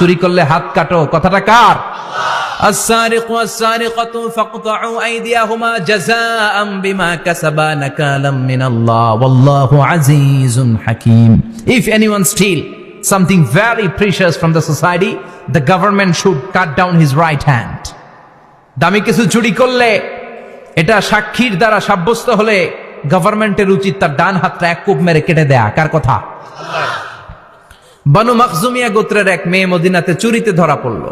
চুরি করলে হাত কাটো কথাটা কার السارق والسارقة فاقطعوا أيديهما جزاء بما كسبا نكالا من الله والله عزيز حكيم If anyone steal something very precious from the society the government should cut down his right hand দামি কিছু চুরি করলে এটা সাক্ষীর দ্বারা সাব্যস্ত হলে গভর্নমেন্টের উচিত তার ডান হাতটা এক কূপ মেরে কেটে দেয়া কার কথা বানু মখজুমিয়া গোত্রের এক মেয়ে মদিনাতে চুরিতে ধরা পড়ল।